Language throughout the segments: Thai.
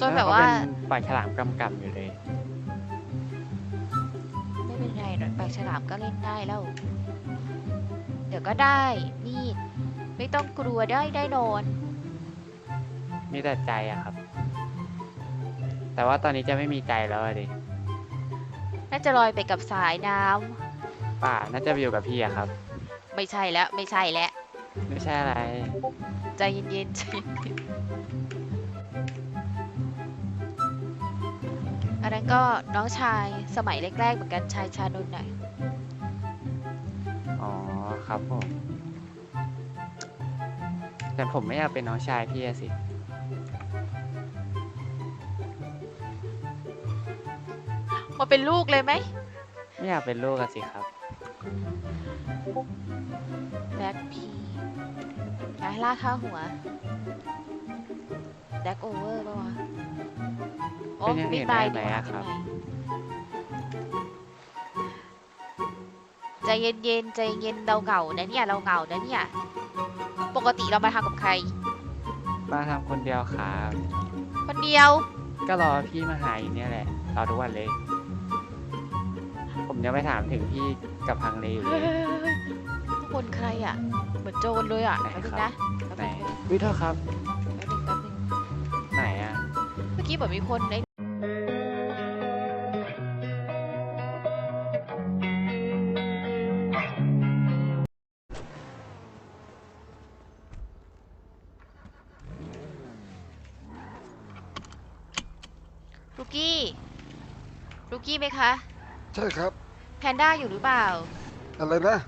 จนแบบว่าล้เป็นปลาฉลามกำกับอยู่เลย ไม่เป็นไรหรอกปากฉลามก็เล่นได้แล้ว เดี๋ยวก็ได้นี่ไม่ต้องกลัวได้ได้นอน มีแต่ใจอะครับ แต่ว่าตอนนี้จะไม่มีใจแล้วอะดิน่าจะลอยไปกับสายน้ำป่าน่าจะไปอยู่กับพี่อะครับ ไม่ใช่แล้วไม่ใช่แล้ว ไม่ใช่อะไร ใจเย็นๆใจเย็น อันนั้นก็น้องชายสมัยแรกๆเหมือนกันชายชานนท์น่ะอ๋อครับผม แต่ผมไม่อยากเป็นน้องชายพี่อะสิ มาเป็นลูกเลยไหมไม่อยากเป็นลูกอะสิครับ แบ็คพีอยากให้ลากข้าหัว แบ็คโอเวอร์ป่าวะโอ้เป็นอย่างอื่วิ่งนไปได้ดีไหมกว่าอะครับวิ่งไปใจเย็นๆใจเย็นเราเหงานะเนี่ยเราเหงานะเนี่ย ปกติเรามาทำกับใคร มาทำคนเดียวครับคนเดียว ก็รอพี่มาหาอยู่เนี่ยแหละรอทุกวันเลย ผมยังไม่ถามถึงพี่กับพังเลอยู่เลเฮ้ยย ทุกคนใครอะ เหมือนโจรเลยอะไหนแป๊บนึงครันะบแป๊บไหนนึงวิโทษครับ เมื่อกี้เหมือนมีคนไอ้ลูกกี้ลูกกี้ไหมคะ ใช่ครับ แพนด้าอยู่หรือเปล่า อะไรนะ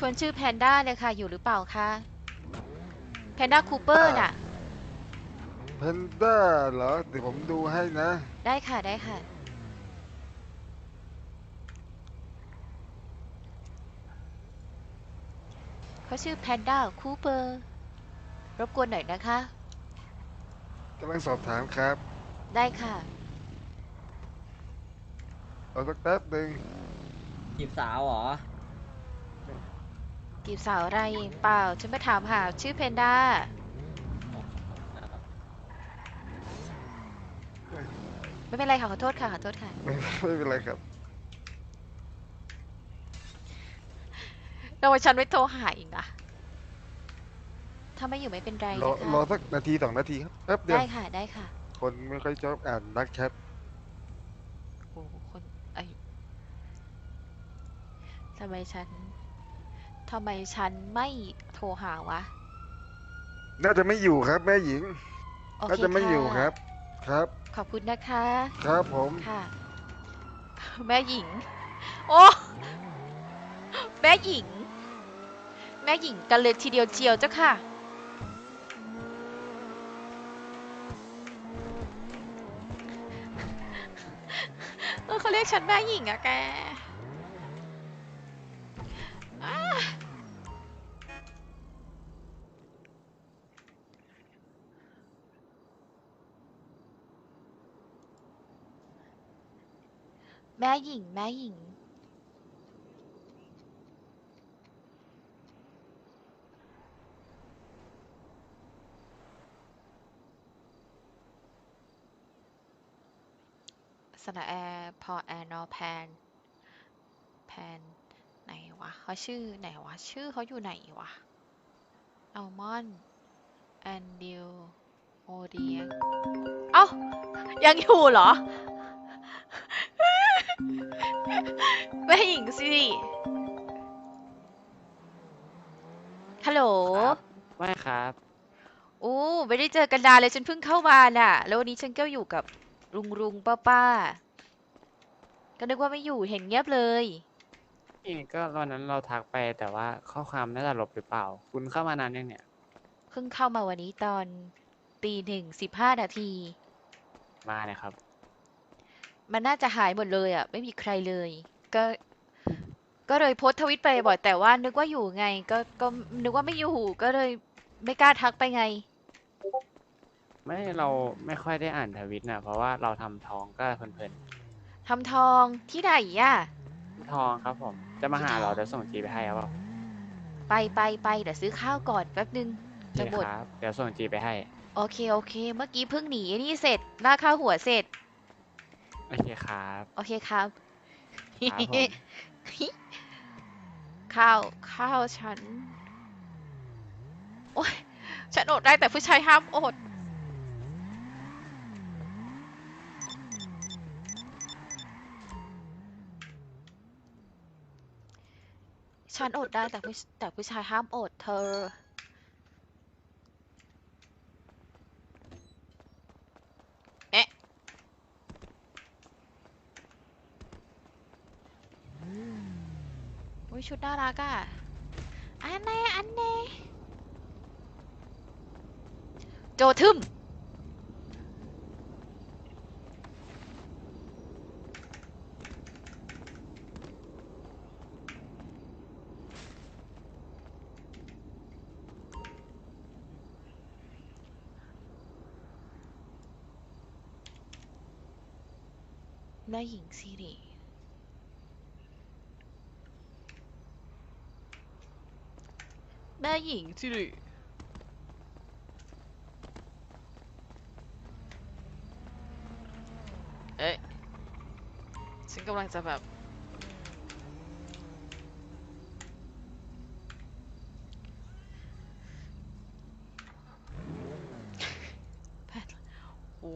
คนชื่อแพนด้าเนี่ยค่ะ อยู่หรือเปล่าคะ แพนด้าคูเปอร์น่ะ เพนด้าเหรอ เดี๋ยวผมดูให้นะ ได้ค่ะได้ค่ะ เขาชื่อแพนด้าคูเปอร์รบกวนหน่อยนะคะ กำลังสอบถามครับได้ค่ะเอาสักแป๊บหนึ่งจีบสาวเหรอ กีบสาวอะไรเปล่า ฉันมาถามหาชื่อแพนด้า ไม่เป็นไรค่ะขอโทษค่ะขอโทษค่ะ ไม่ไม่เป็นไรครับเราว่าฉันไม่โทรหาอีกนะถ้าไม่อยู่ไม่เป็นไรรอนะรอคะสักนาทีสองนาทีครับแป๊บเดียวได้ค่ะได้ค่ะ คนไม่ค่อยชอบอ่านนักแชทโอ้โหคนไอทำไมฉันทำไมฉันไม่โทรหาวะน่าจะไม่อยู่ครับ แม่หญิง โอเคน่าจะไม่อยู่ะครับ ครับ ขอบคุณนะคะ ครับผมค่ะ แม่หญิง โอ้แม่หญิง แม่หญิงกันเลยทีเดียวเจียวเจ้าค่ะ เออเขาเรียกฉันแม่หญิงอะแก แม่หญิง แม่หญิง สระแอร์พอแอนอแพน แพน ไหนวะเขาชื่อไหนวะ ชื่อเขาอยู่ไหนวะอัลมอนแอนดิวโอเดียเอ้า ยังอยู่เหรอ แม่หญิงสิ ฮัลโหลครับไม่ครับโอ้ไม่ได้เจอกันนานเลยฉันเพิ่งเข้ามาน่ะ แล้ววันนี้ฉันก็อยู่กับลุงลุงป้าป้าก็นึกว่าไม่อยู่เห็นเงียบเลย นี่ก็วันนั้นเราทักไปแต่ว่าข้อความน่าจะลบหรือเปล่า คุณเข้ามานานยังเนี่ย เพิ่งเข้ามาวันนี้ตอนตีหนึ่งสิบห้านาที มาเนี่ยครับ มันน่าจะหายหมดเลยอะ ไม่มีใครเลย ก็ ก็เลยโพสต์ทวิตไปบ่อยแต่ว่านึกว่าอยู่ไง ก็ก็นึกว่าไม่อยู่ก็เลยไม่กล้าทักไปไง ไม่เราไม่ค่อยได้อ่านทวิตนะเพราะว่าเราทำท้องก็เพลินทำทองที่ไหนอะ ๆทองครับผม จะมาหาเราเดี๋ยวส่งจีไปให้ครับไปไปไปเดี๋ยวซื้อข้าวก่อนแป๊บนึงโอเคจะหมด ครับเดี๋ยวส่งจีไปให้ โอเคโอเค เมื่อกี้เพิ่งหนีไอ้นี่เสร็จล่าค่าหัวเสร็จ โอเคครับ โอเคครับ ครับผม ข้าวข้าวฉัน โอ้ยฉันอดได้แต่ผู้ชายห้ามอด ฉันอดได้แต่ผู้แต่ผู้ชายห้ามอดเธอ เอ๊ะ อุ้ย ชุดน่ารักอะ อันไหนอันไหนโจทึมแม่หญิงสิริ แม่หญิงสิริเอ๊ะฉันกำลังจะแบบ แปดโอ้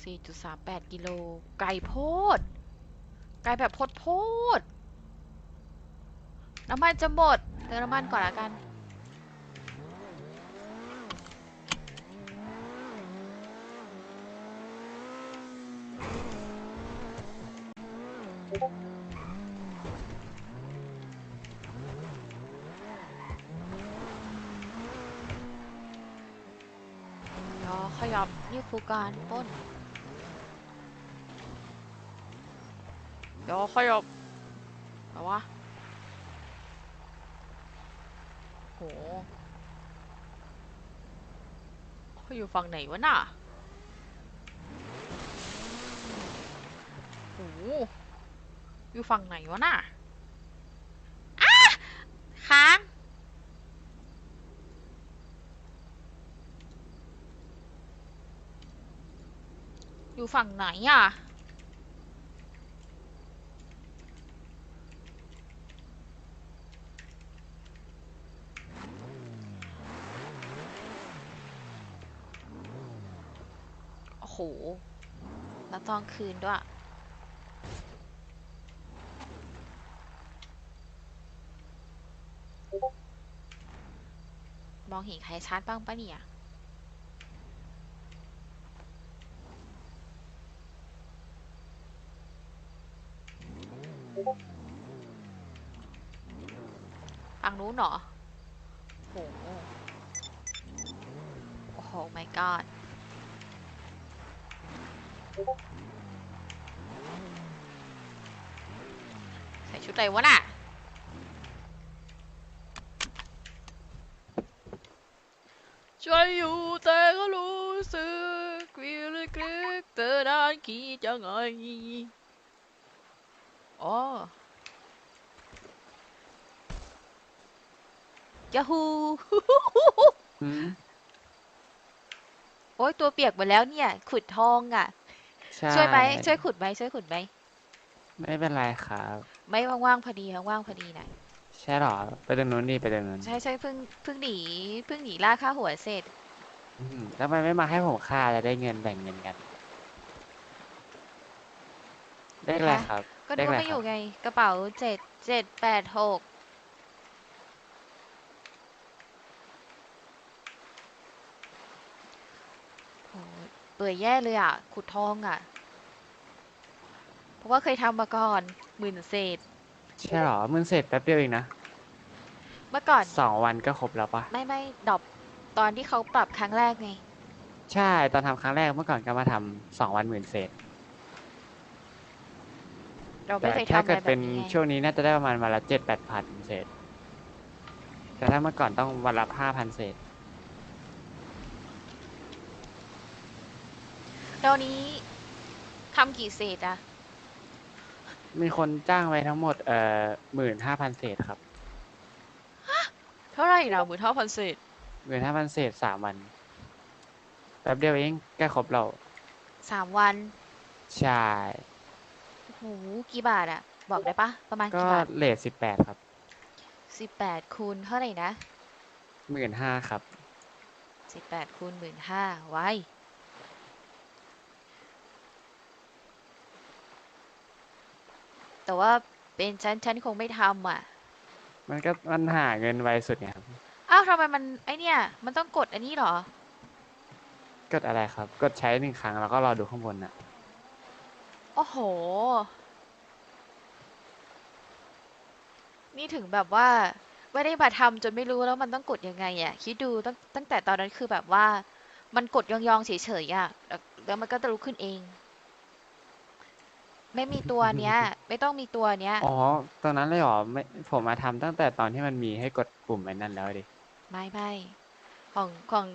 สี่จุดสามแปดกิโล ไกลโพด ไกลแบบโพดโพดน้ำมันจะหมด เติมน้ำมันก่อนละกัน เดี๋ยวขยับนี่คือการปล้น เดี๋ยวขยับแต่ว่า โหเขาอยู่ฝั่งไหนวะน่ะโหอยู่ฝั่งไหนวะน่ะอ้าค้างอยู่ฝั่งไหนอะ โอ้โห แล้ว ตอนคืนด้วย มองเห็นใครชัดบ้างปะเนี่ยฝั่งนู้นเหรอโหโอ้โห my god ใส่ชุดอะไรวะน่ะ ใจอยู่แต่ก็รู้สึกวิวลึกๆเธอนานคิดยังไงอ๋อยาฮูอืมโอ้ยตัวเปียกหมดแล้วเนี่ย ขุดทองอะ ใช่ ช่วยไหมช่วยขุดไหมช่วยขุดไหมไม่เป็นไรครับ ไม่ว่างๆพอดีว่างๆพอดีนะใช่หรอ ไปตรงนู้นดิไปตรงนู้นใช่ใช่เพิ่งเพิ่งหนีเพิ่งหนีล่าค่าหัวเสร็จอืมทำไมไม่มาให้ผมฆ่าจะได้เงินแบ่งเงินกัน ได้อะไรคะครับ ก็เลนึขกอะไรว่าไม่คอรับยู่ไงกระเป๋าเจ็ดเจ็ดแปดหกโอ้ย เปื่อยแย่เลยอะ ขุดทองอะ เพราะว่าเคยทำมาก่อนหมื่นเศษ ใช่หรอมึงเสร็จแป๊บเดียวเองนะเมื่อก่อน สองวันก็ครบแล้วปะไม่ไม่ดรอปตอนที่เขาปรับครั้งแรกไง ใช่ตอนทำครั้งแรกเมื่อก่อนก็มาทำสองวันหมื่นเศษเราไม่แต่เคยถ้าทำอะเกิไรดแบเป็บนนี้ไงช่วงนี้น่าจะได้ประมาณวันละเจ็ดแปดพันเศษ แต่ถ้าเมื่อก่อนต้องวันละห้าพันเศษ ตอนนี้ทำกี่เศษอะมีคนจ้างไว้ทั้งหมดเอ่อหมื่นห้าพันเศษครับเท่าไหร่นะหมื่นห้าพันเศษหมื่นห้าพันเศษสามวันแป๊บเดียวเองใกล้ครบเราสามวันใช่โอ้โหกี่บาทอะบอกได้ปะประมาณก็กี่บาทเลทสิบแปดครับสิบแปดคูณเท่าไหร่นะหมื่นห้าครับสิบแปดคูณหมื่นห้าไว้ แต่ว่าเป็นฉันฉันคงไม่ทำอะ มันก็มันหาเงินไวสุดไงครับอ้าวทำไมมันไอเนี่ย มันต้องกดอันนี้เหรอ กดอะไรครับ กดใช้หนึ่งครั้งแล้วก็รอดูข้างบนน่ะ โอ้โห นี่ถึงแบบว่า ไม่ได้มาทำจนไม่รู้แล้วมันต้องกดยังไงอะ คิดดูตั้งตั้งแต่ตอนนั้นคือแบบว่า มันกดยองๆเฉยๆอะแล้วแล้วมันก็จะลุกขึ้นเอง ไม่มีตัวเนี้ย ไม่ต้องมีตัวเนี้ย อ๋อ ตอนนั้นเลยเหรอไม่ผมมาทำตั้งแต่ตอนที่มันมีให้กดปุ่มไอ้นั่นแล้วดิ ไม่ไม่ของของ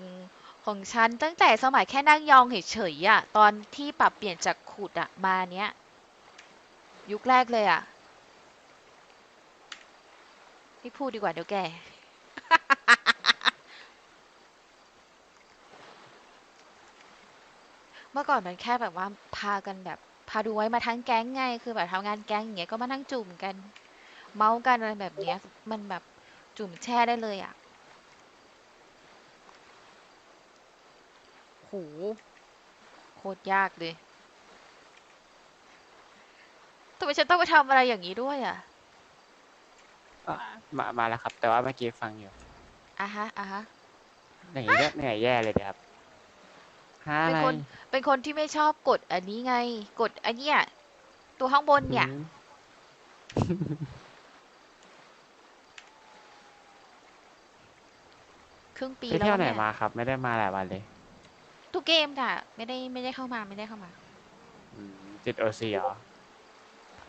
ของฉันตั้งแต่สมัยแค่นั่งยองเฉยๆอะตอนที่ปรับเปลี่ยนจากขุดอะมาเนี้ย ยุคแรกเลยอะไม่พูดดีกว่าเดี๋ยวแก เมื่อก่อนมันแค่แบบว่าพากันแบบ พาดูไว้มาทั้งแก๊งไง คือแบบทำงานแก๊งอย่างเงี้ยก็มานั่งจุ่มกัน เมาส์กันอะไรแบบเนี้ย มันแบบจุ่มแช่ได้เลยอะโหโคตรยากเลยทำไมฉันต้องไปทำอะไรอย่างนี้ด้วยอะอะมามาแล้วครับ แต่ว่าเมื่อกี้ฟังอยู่อะฮะอะฮะเหนื่อยก็เหนื่อยแย่เลยเดี๋ยวครับ หาเป็อะนไรคนเป็นคนที่ไม่ชอบกดอันนี้ไง กดอันเนี้ยตัวข้างบนเนี่ย อืมครึ่งปีไปแล้วเที่ยวไหนเนี่ยมาครับ ไม่ได้มาหลายวันเลยทุกเกมค่ะ ไม่ได้ไม่ได้เข้ามาไม่ได้เข้ามาอืมติดโอซีเหรอ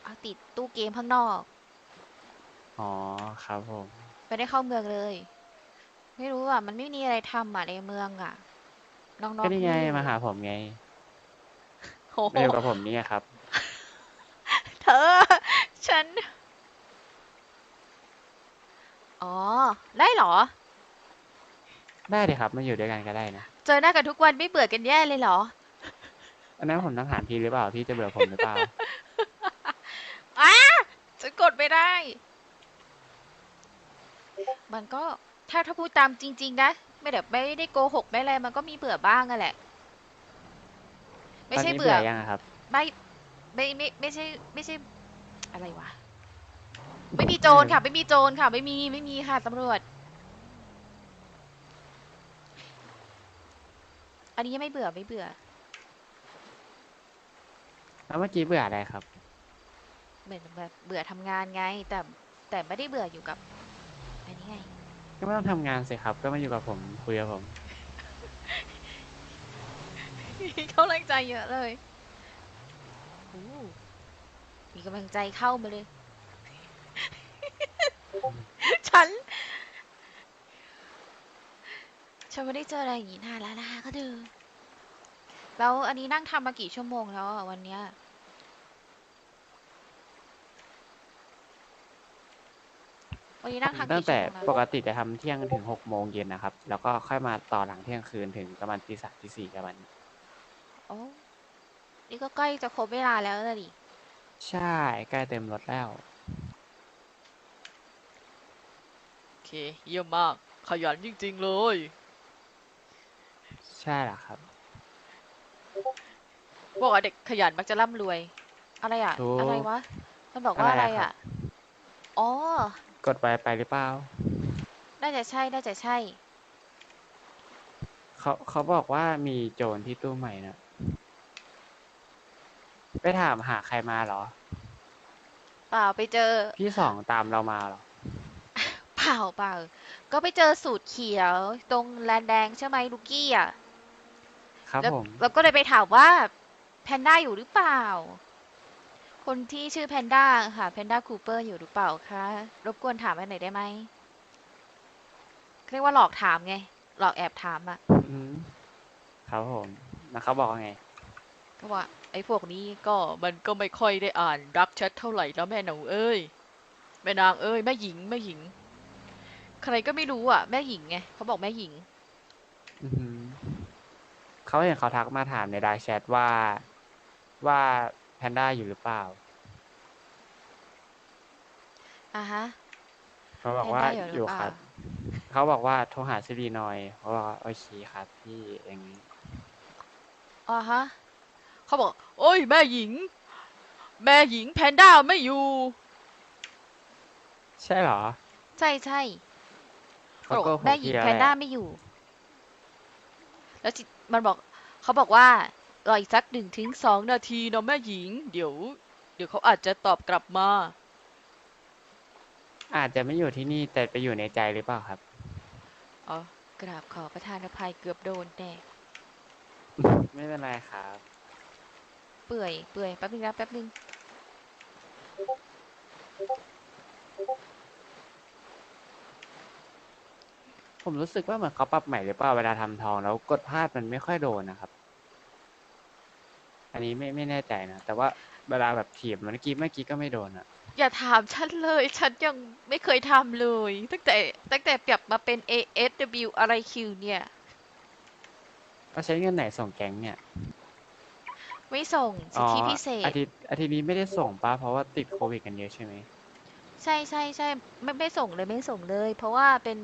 เอาติดตู้เกมข้างนอก อ๋อครับผม ไม่ได้เข้าเมืองเลย ไม่รู้อะ มันไม่มีอะไรทำอะในเมืองอะ น้องๆก็นี่ไงที่อยู่มาหาผมไงโอ้โห มาอยู่กับผมนี่ไงครับ เธอ ฉัน อ๋อ ได้เหรอ ได้เลยครับมาอยู่ด้วยกันก็ได้นะเจอหน้ากันทุกวันไม่เบื่อกันแย่เลยเหรอ อันนั้นผมต้องถามพี่หรือเปล่าพี่จะเบื่อผมหรือเปล่าอ้าฉันกดไม่ได้ มันก็ถ้าถ้าพูดตามจริง ๆ นะ ไม่แบบไม่ได้โกหกไม่อะไรมันก็มีเบื่อบ้างอะแหละ ไม่ตอนใช่นี้เบื่อยังอะครับ ไม่ไม่ไม่ไม่ใช่ ไม่ใช่ อะไรวะไม่มีโจรค่ะ ไม่มีโจรค่ะ ไม่มีไม่มีค่ะตำรวจ อันนี้ยังไม่เบื่อไม่เบื่อ แล้วเมื่อกี้เบื่ออะไรครับ เหมือนแบบเบื่อทำงานไง แต่แต่ไม่ได้เบื่ออยู่กับอันนี้ไง ก็ไม่ต้องทำงานสิครับ ก็มาอยู่กับผมคุยกับผม เขาแรงใจเยอะเลยโอ้มีกำลังใจเข้ามาเลย ฉัน ฉันไม่ได้เจออะไรอย่างนี้นานแล้วนะคะก็เดิมแล้วอันนี้นั่งทำมากี่ชั่วโมงแล้วอะวันเนี้ย วันนี้นั่งทำตั้กี่งชั่แต่วโมงแล้วปกติจะทำเที่ยงถึงหกโมงเย็นนะครับ แล้วก็ค่อยมาต่อหลังเที่ยงคืนถึงประมาณตีสามตีสี่ประมาณนี้โอ้นี่ก็ใกล้จะครบเวลาแล้วนะดิใช่ใกล้เต็มรถแล้ว โอเค เยี่ยมมาก ขยันจริง ๆ เลย ใช่แหละครับ บอกว่าเด็กขยันมักจะร่ำรวย อะไรอะ ถูกอะไรวะ มันบอกว่าอะอะไรไรอะครับอะอ๋อ กดไปไปหรือเปล่า น่าจะใช่ น่าจะใช่ เขาเขาบอกว่ามีโจรที่ตู้ใหม่นะไปถามหาใครมาเหรอ เปล่าไปเจอ พี่สองตามเรามาเหรอ เปล่าเปล่า ก็ไปเจอสูตรเขียว ตรงแลนแดงใช่ไหมลูกกี้อะ ครับแล้วผม เราก็เลยไปถามว่าแพนด้าอยู่หรือเปล่า คนที่ชื่อแพนด้าค่ะแพนด้าคูเปอร์อยู่หรือเปล่าคะรบกวนถามให้หน่อยได้ไหมเรียกว่าหลอกถามไง หลอกแอบถามอะอืมครับผมแล้วเขาบอกว่าไงก็ว่าไอ้พวกนี้ก็มันก็ไม่ค่อยได้อ่านรักแชทเท่าไหร่แล้วแม่หนูเอ้ยแม่นางเอ้ยแม่หญิงแม่หญิง ใครก็ไม่รู้อะ แม่หญิงไงเขาบอกแม่หญิง อือหือเขาเห็นเขาทักมาถามในไลน์แชทว่าว่าแพ นด้าอยู่หรือเปล่า อะฮะ เขาบอกว่าแพนด้าอยู่หรืออยู่เปล่าครับ เขาบอกว่าโทรหาซิรีหน่อยเขาบอกว่าโอเคครับพี่อย่างนี้ อะฮะเขาบอก โอ้ยแม่หญิง แม่หญิงแพนด้าไม่อยู่ ใช่เหรอใช่ใช่เขาบอกโกหกแม่หญิงพี่แพแล้วนแหด้าละไม่อยู่ แล้วจิมันบอกเขาบอกว่า รออีกสักหนึ่งถึงสองนาทีเนาะแม่หญิง เดี๋ยว เดี๋ยวเขาอาจจะตอบกลับมา อาจจะไม่อยู่ที่นี่แต่ไปอยู่ในใจหรือเปล่าครับ อ๋อ กราบขอประทานอภัยเกือบโดนแน่ไม่เป็นไรครับ เปื่อย เปื่อยแป๊บนึงนะแป๊บนึง ผมรู้สึกว่าเหมือนเขาปรับใหม่หรือเปล่าเวลาทำทองแล้วกดพลาดมันไม่ค่อยโดนนะครับ อันนี้ไม่ไม่แน่ใจนะ แต่ว่าเวลาแบบถีบเมื่อกี้เมื่อกี้ก็ไม่โดนอะอย่าถามฉันเลย ฉันยังไม่เคยทำเลย ตั้งแต่ตั้งแต่เปรียบมาเป็น ASW อะไรคิวเนี่ยเราใช้เงินไหนส่งแก๊งเนี่ย ไม่ส่งสิทธิพิเศษ อาทิตย์อาทิตย์นี้ไม่ได้ส่งป้าเพราะว่าติดโควิดกันเยอะใช่ไหม ใช่ใช่ใช่ไม่ไม่ส่งเลยไม่ส่งเลย เพราะว่าเป็น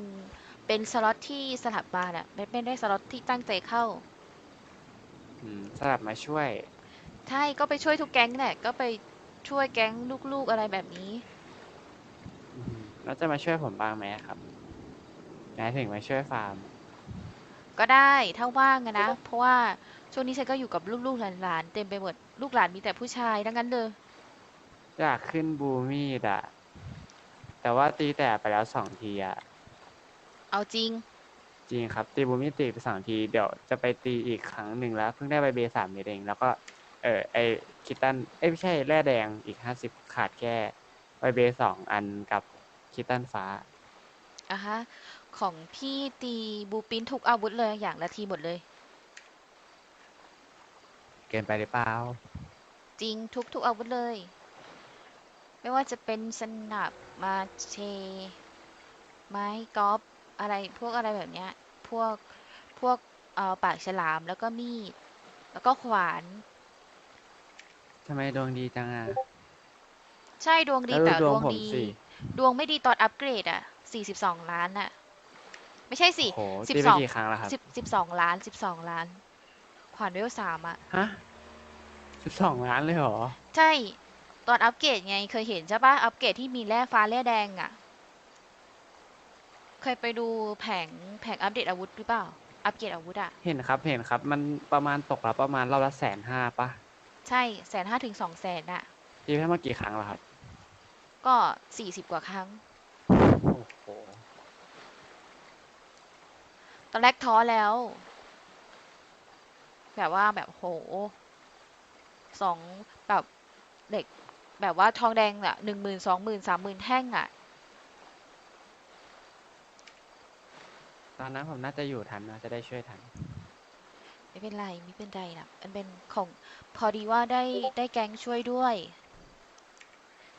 เป็นสล็อตที่สลับมาอะไม่ไม่ได้สล็อตที่ตั้งใจเข้า อืมสลับมาช่วย ใช่ก็ไปช่วยทุกแก๊งแหละก็ไปช่วยแก๊งลูกๆอะไรแบบนี้อืมแล้วจะมาช่วยผมบ้างไหมครับหมายถึงมาช่วยฟาร์ม ก็ได้ถ้าว่างอะนะ เพราะว่าช่วงนี้ฉันก็อยู่กับลูกๆหลานๆเต็มไปหมดลูกหลานมีแต่ผู้ชายทั้งนั้นเลยอยากขึ้นบูมีดอะแต่ว่าตีแต่ไปแล้วสองทีอะเอาจริง จริงครับ ตีบูมิตีไปสองที เดี๋ยวจะไปตีอีกครั้งหนึ่งแล้ว เพิ่งได้ไปเบสามเมตรเองแล้วก็ เออไอคิตตันเอ้ยไม่ใช่แร่แดงอีกห้าสิบขาดแค่ไปเบสสองอันกับคิตตันฟ้าอะฮะ ของพี่ตีบูปินทุกอาวุธเลยอย่างละทีหมดเลย เกินไปหรือเปล่าจริงทุกทุกอาวุธเลย ไม่ว่าจะเป็นสนับมาเช ไม้กอล์ฟอะไรพวกอะไรแบบเนี้ย พวกพวกเอ่อปากฉลามแล้วก็มีด แล้วก็ขวานทำไมดวงดีจังอะใช่ดวงดีแล้วแต่ดดวงวงผมดี สิดวงไม่ดีตอนอัปเกรดอะสี่สิบสองล้านอะ ไม่ใช่สิโอ้โหสิบตีไปสองกี่ครั้งแล้วครับสิบสิบสองล้านสิบสองล้านขวานเวลสามอะ ฮะสิบสองล้านเลยเหรอ ใช่ตอนอัปเกรดไงเคยเห็นใช่ปะอัปเกรดที่มีแร่ฟ้าแร่แดงอะ เคยไปดูแผงแผงอัปเดตอาวุธหรือเปล่า อัปเกรดอาวุธอะ เห็นครับเห็นครับ มันประมาณตกละประมาณรอบละแสนห้าปะ ใช่แสนห้าถึงสองแสนอะตีไปมากี่ครั้งแล้วครับ ก็สี่สิบกว่าครั้ง โอ้โห ตอนแรกท้อแล้ว แบบว่าแบบโหสองแบบเด็กแบบว่าทองแดงอะหนึ่งหมื่นสองหมื่นสามหมื่นแท่งอะตอนนั้นผมน่าจะอยู่ทันนะจะได้ช่วยทันไม่ เป็นไรไม่เป็นไรนะมันเป็นของพอดีว่าได้ได้แก๊งช่วยด้วย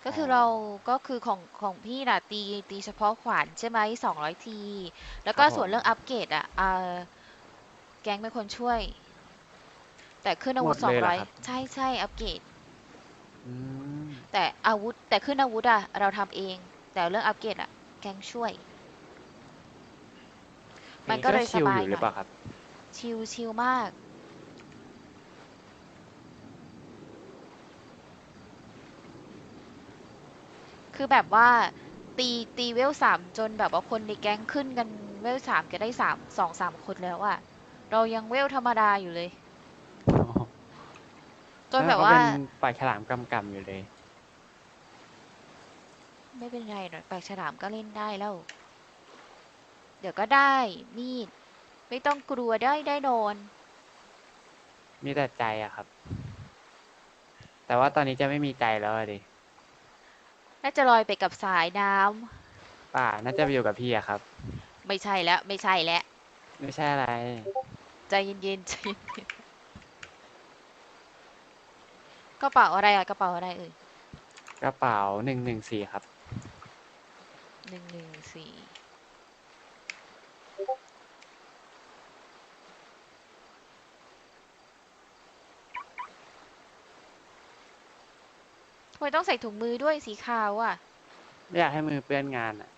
ก็คืออเราก็คือของของพี่น่ะตีตีเฉพาะขวานใช่ไหมสองร้อยที แล้วก็ครับผม ส่วนเรื่องอัปเกรดอะอ่าแก๊งเป็นคนช่วย แต่ขึ้นอาวุธหสมอดงเลยเหรร้ออยครับ ใช่ใช่อัปเกรด อืมแต่อาวุธแต่ขึ้นอาวุธอะเราทำเอง แต่เรื่องอัปเกรดอะแก๊งช่วย มันก็เลยสชิลบายอยู่หรือหน่อยเปล่าครับ ชิลชิลมาก คือแบบว่าตีตีเวลสามจนแบบว่าคนในแก๊งขึ้นกันเวลสามก็ได้สามสองสามคนแล้วอะเรายังเวลธรรมดาอยู่เลย จนแบบว่าล้ก็เป็นปลายฉลามกำกำอยู่เลย ไม่เป็นไรหน่อยปากฉลามก็เล่นได้แล้ว เดี๋ยวก็ได้มีด ไม่ต้องกลัวได้ได้โดนมีแต่ใจอะครับ แต่ว่าตอนนี้จะไม่มีใจแล้วอะดิน่าจะลอยไปกับสายน้ำป่าน่าจะไปอยู่กับพี่อะครับ ไม่ใช่แล้ว ไม่ใช่แล้ว ไม่ใช่อะไร ใจเย็นๆใจเย็นๆกระเป๋าอะไรอะกระเป๋าอะไรเอ่ยกระเป๋าหนึ่งหนึ่งสี่ครับ หนึ่งหนึ่งสี่ ไมต้องใส่ถุงมือด้วยสีขาวอะ ไม่อยากให้มือเปื้อนงานอะ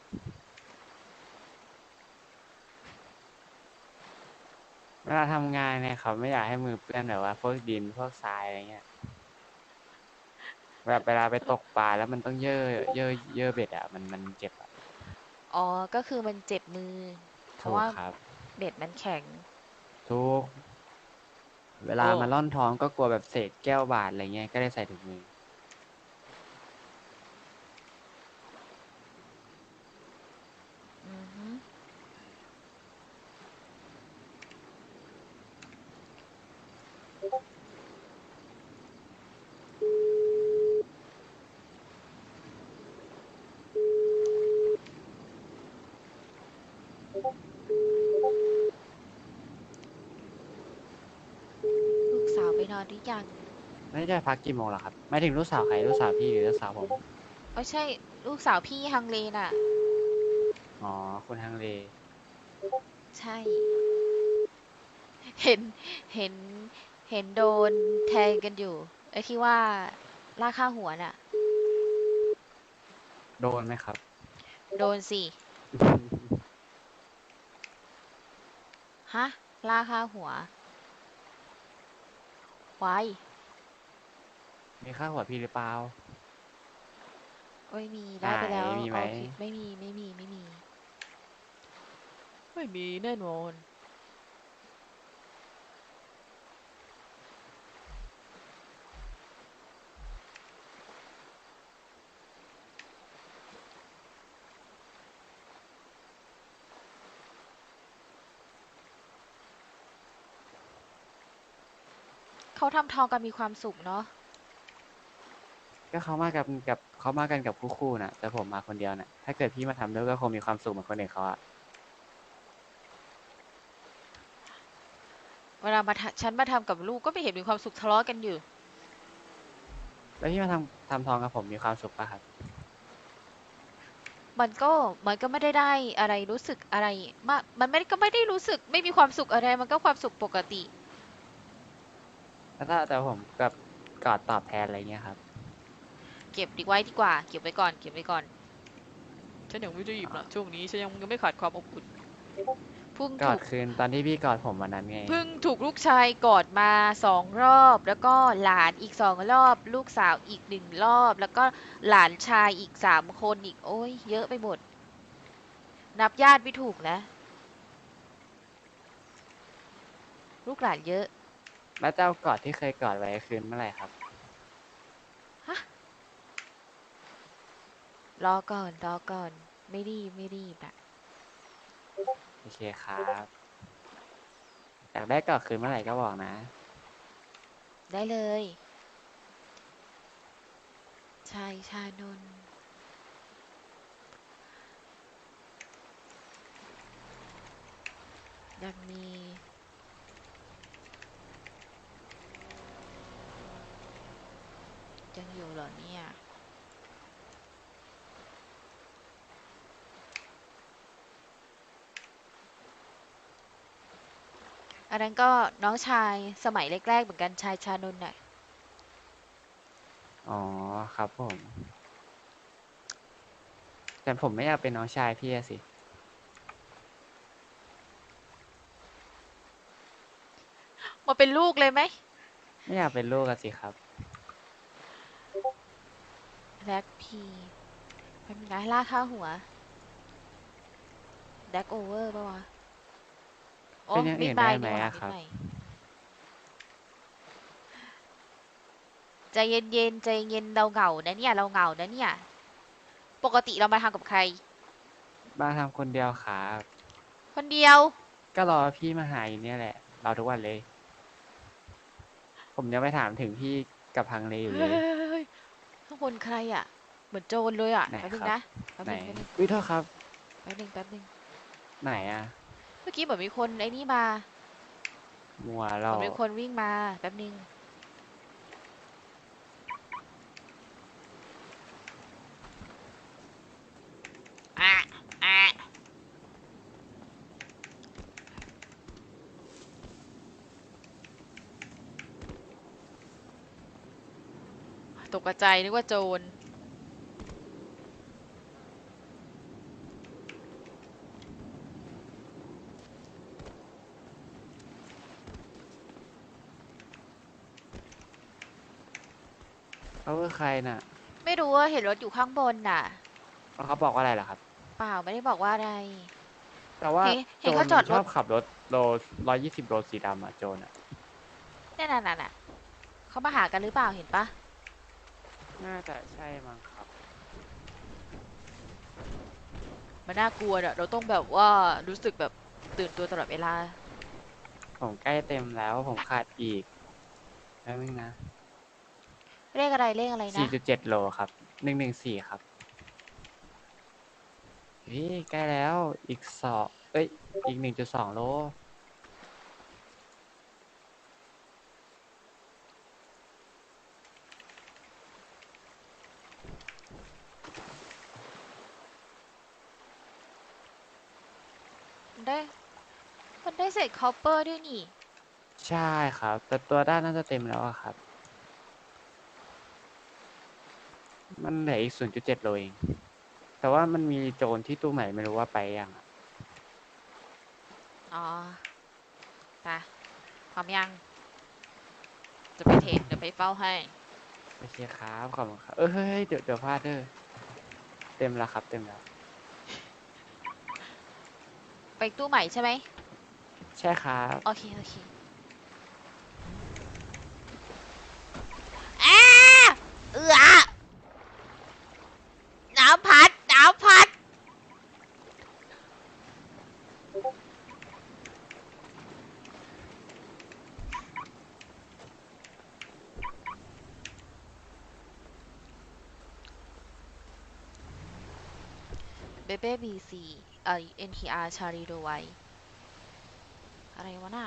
เวลาทำงานเนี่ยเขาไม่อยากให้มือเปื้อนแบบว่าพวกดินพวกทรายอะไรเงี้ย แบบเวลาไปตกปลาแล้วมันต้องเย่อเย่อเย่อเบ็ดอะ มันมันเจ็บอะอ๋อ ก็คือมันเจ็บมือ เพถูราะกว่าครับเบ็ดมันแข็งทุกเวลาโอ้ มาล่อนท้องก็กลัวแบบเศษแก้วบาดอะไรเงี้ย ก็ได้ใส่ถุงมืออือฮึ ลูกสาวไปนอน หรือยังไม่ได้พักกี่โมงหรอครับไม่ถึงลูกสาวใครลูกสาวพี่หรือลูกสาวผมไม่ใช่ลูกสาวพี่ฮังเลน่ะ อ๋อคุณฮังเลใช่ เห็นเห็นเห็นโดนแทงกันอยู่ไอ้คิดว่าล่ากค่าหัวน่ะ โดนไหมครับ โดนสิฮะล่าค่าหัว ไว้มีค่าหัวพี่หรือเปล่า ไม่มีได้ไปแล้วไหนมีไหมโอเคไม่มีไม่มีไม่มี ไม่มีแน่นอน เขาทำทองกันมีความสุขเนาะก็เขามากับกับเขามากันกับคู่คู่ๆนะแต่ผมมาคนเดียวนะถ้าเกิดพี่มาทำด้วยก็คงมีความสุขเหมือนคนอื่นเขาอะเวลามาทำฉันมาทำกับลูกก็ไม่เห็นมีความสุขทะเลาะกันอยู่ แล้วพี่มาทำทำทองกับผมมีความสุขปะครับ มันก็มันก็ไม่ได้ได้อะไรรู้สึกอะไรมากมันไม่ก็ไม่ได้รู้สึกไม่มีความสุขอะไร มันก็ความสุขปกติ แล้วถ้าแต่ผมกับกอดตอบแทนอะไรเงี้ยครับ เก็บดีไว้ดีกว่า เก็บไว้ก่อน เก็บไว้ก่อน ฉันยังไม่รีบนะช่วงนี้ฉันยังยังไม่ขาดความอบอุ่นเพิ่งกอถูดกคืนตอนที่พี่กอดผมวันนั้นไง เพิ่งถูกลูกชายกอดมาสองรอบ แล้วก็หลานอีกสองรอบ ลูกสาวอีกหนึ่งรอบ แล้วก็หลานชายอีกสามคนอีกโอ้ยเยอะไปหมด นับญาติไม่ถูกนะ ลูกหลานเยอะ แล้วเจ้ากอดที่เคยกอดไว้คืนเมื่อไหร่ครับรอก่อน รอก่อน ไม่รีบ ไม่รีบอะโอเคครับอยากได้กอดคืนเมื่อไหร่ก็บอกนะ ได้เลย ชายชานนท์ยังมี ยังอยู่เหรอเนี่ยอันนั้นก็น้องชายสมัยแรกๆเหมือนกันชายชานนท์น่ะอ๋อครับผม แต่ผมไม่อยากเป็นน้องชายพี่อะสิ มาเป็นลูกเลยไหม ไม่อยากเป็นลูกอะสิครับ แบล็กพีเป็นไงล่าค่าหัวแบล็กโอเวอร์ปะวะโอ้เป็นอย่างอื่มิดนไบได้ไหมนี่หว่าอะครับมิดไบใจเย็นๆใจเย็นเราเหงานะเนี่ย เราเหงานะเนี่ย ปกติเรามาทำกับใคร มาทำคนเดียวครับ คนเดียว ก็รอพี่มาหาอยู่เนี่ยแหละรอทุกวันเลย ผมยังไม่ถามถึงพี่กับพังเลอยู่เลเฮ้ย บนใครอะ เหมือนโจรเลยอะไหนแป๊บนึงครับ นะแป๊บไหนนึงแป๊บนึงวิโทษครับ แป๊บนึงแป๊บนึงไหนอะเมื่อกี้เหมือนมีคนไอ้นี่มามัวเหเรามือนมีคนวิ่งมาแป๊บนึงอะอะ ต กใจนึกว่าโจรเขาคือใครน่ะไม่รู้ว่าเห็นรถอยู่ข้างบนน่ะ แล้วเขาบอกว่าอะไรล่ะครับ เปล่าไม่ได้บอกว่าอะไร แต่ว่าเห็นเห็โจนรเขาจอดมันรชถอบขับรถโลร้อยยี่สิบโลสีดำอะโจรอะนั่นน่ะน่ะน่ะเขามาหากันหรือเปล่าเห็นปะ น่าจะใช่มั้งครับ มันน่ากลัวเนี่ยเราต้องแบบว่ารู้สึกแบบตื่นตัวตลอดเวลา ผมใกล้เต็มแล้วผมขาดอีกแป๊บนึงนะเลขอะไรเลขอะไรนะสี่จุดเจ็ดโลครับหนึ่งหนึ่งสี่ครับเฮ้ยใกล้แล้วอีกสองเอ้ยอีกหนึ่งจุดสองโล ได้ มันได้เศษคอปเปอร์ด้วยนี่ ใช่ครับ แต่ตัวด้านน่าจะเต็มแล้วอะครับ มันเหลืออีกศูนย์จุดเจ็ดโลเอง แต่ว่ามันมีโจรที่ตู้ใหม่ไม่รู้ว่าไปยังอะอ๋อไปพร้อมยัง จะไปเทรดเดี๋ยวไปเฝ้าให้ โอเคครับ ขอบคุณครับ เออเฮ้ยเดี๋ยวเดี๋ยวพลาดเด้อ เต็มแล้วครับ เต็มแล้ว ไปตู้ใหม่ใช่ไหมใช่ครับโอเคโอเคอ้าเอือน้ำพัดน้ำพัด เบเบ้บีซี เอ่อ NTR ชารีโดไวอะไรวะน่ะ